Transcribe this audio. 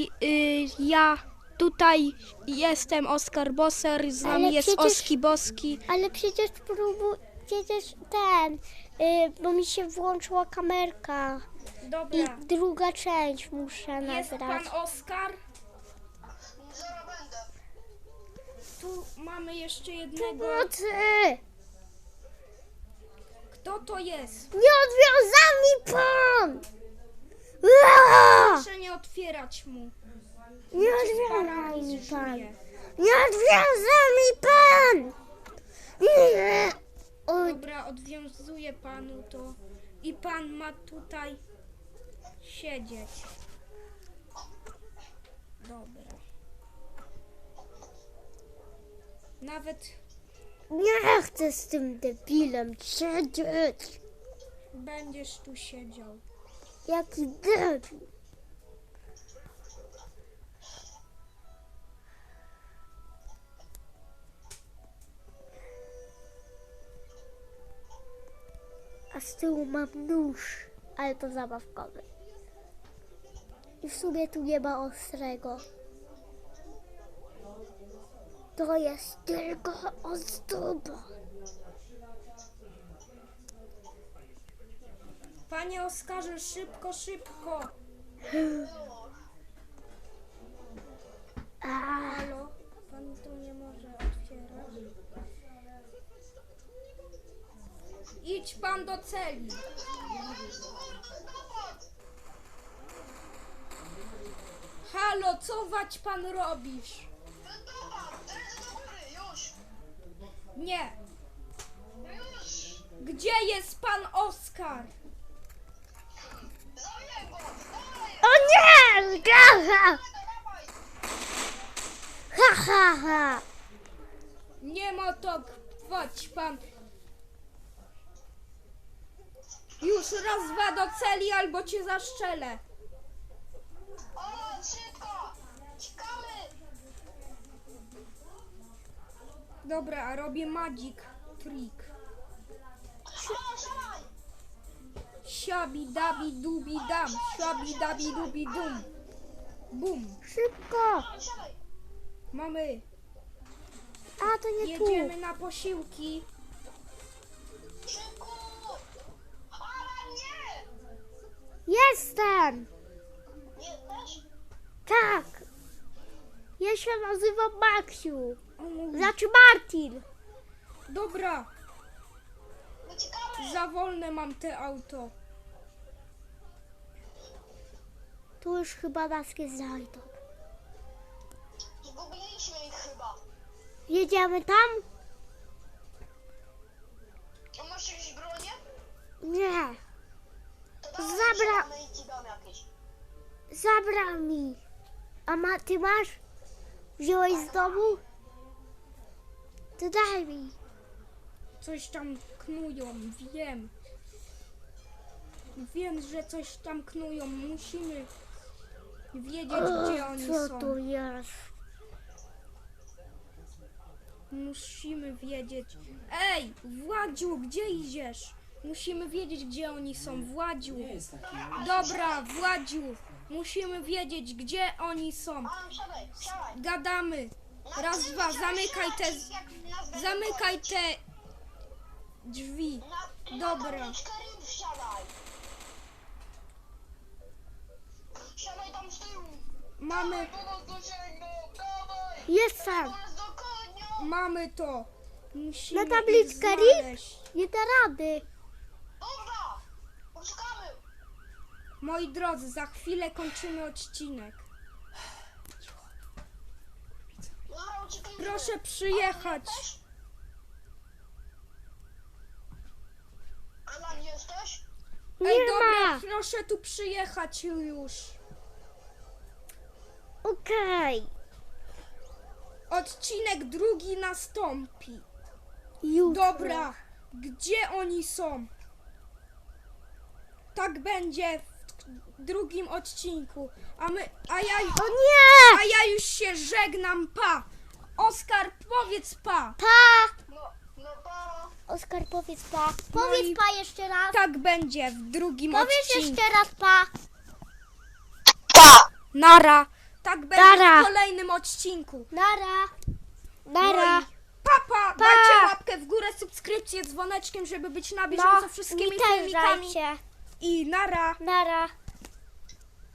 y, ja tutaj jestem Oskar Boser, z nami Ale jest przecież- Oski Boski. Ale przecież próbuj, przecież ten, y, bo mi się włączyła kamerka. I Dobra. druga część muszę Jest nagrać. pan Oskar? Tu mamy jeszcze jednego. Pomocy! Kto to jest? Nie odwiązał mi pan! Ua! Proszę nie otwierać mu. Nie odwiązał mi Paraliż pan! Nie odwiązał mi pan! Nie! Dobra, odwiązuję panu to. I pan ma tutaj siedzieć. Dobra. Nawet nie chcę z tym debilem siedzieć. będziesz tu siedział. Jaki debil. A z tyłu mam nóż, ale to zabawkowy. I w sumie tu nie ma ostrego. To jest tylko ozdoba. Panie Oskarze, szybko, szybko. A, Halo? Pan tu nie może otwierać. Idź pan do celi. Halo, co wać pan robisz? Nie. Gdzie jest pan Oskar? O nie! Gacha! Ha, ha, ha! Nie ma to wać pan. Już raz dwa do celi albo cię zaszczelę. O, szybko! Czekamy! Dobra, robię magic trick. O, szalaj! Siabi dabi dubi dam, siabi dabi dubi dum. Bum. Szybko! Mamy, A, to nie jedziemy tu. na posiłki. Szybko! Ale nie! Jestem! Tak! Ja się nazywam Maksiu. Znaczy Martin. Dobra, Uciekamy! za wolne mam te auto. Tu już chyba nas nie znajdą. Zgubiliśmy ich chyba. Jedziemy tam? Zabrał mi. A ma, ty masz? Wziąłeś z domu? To daj mi. Coś tam knują, wiem. Wiem, że coś tam knują. Musimy wiedzieć, gdzie oni Co są. tu jest? Musimy wiedzieć. Ej, Władziu, gdzie idziesz? Musimy wiedzieć, gdzie oni są. Władziu. Dobra, Władziu. Musimy wiedzieć, gdzie oni są. A, siadaj, siadaj. Gadamy. Na Raz, tył dwa, zamykaj te, jak zamykaj te drzwi. Na, Dobra. Na tabliczkę ryb wsiadaj. Siadaj tam z tyłu. Mamy, nas dosięgną, dawaj. Nas dokonią. mamy to. Musimy Na tabliczkę ich znaleźć. Nie da rady. Dobra, uciekamy. Moi drodzy, za chwilę kończymy odcinek. Proszę przyjechać. Alan, jesteś? Nie Ej, dobra, ma. proszę tu przyjechać już. Okej. Odcinek drugi nastąpi. Jutro. Dobra, gdzie oni są? Tak będzie w drugim odcinku. A my, a ja, O nie! a ja już się żegnam, pa. Oskar, powiedz pa. Pa! No, no pa. Oskar, powiedz pa. No Powiedz i- pa jeszcze raz. Tak będzie w drugim Powiedz odcinku. jeszcze raz pa. Nara. Tak będzie Nara. w kolejnym odcinku. Nara. No Nara. i Papa, dajcie łapkę w górę, subskrypcję, dzwoneczkiem, żeby być na bieżąco No, wszystkimi mi też filmikami. dajcie. I nara. Nara.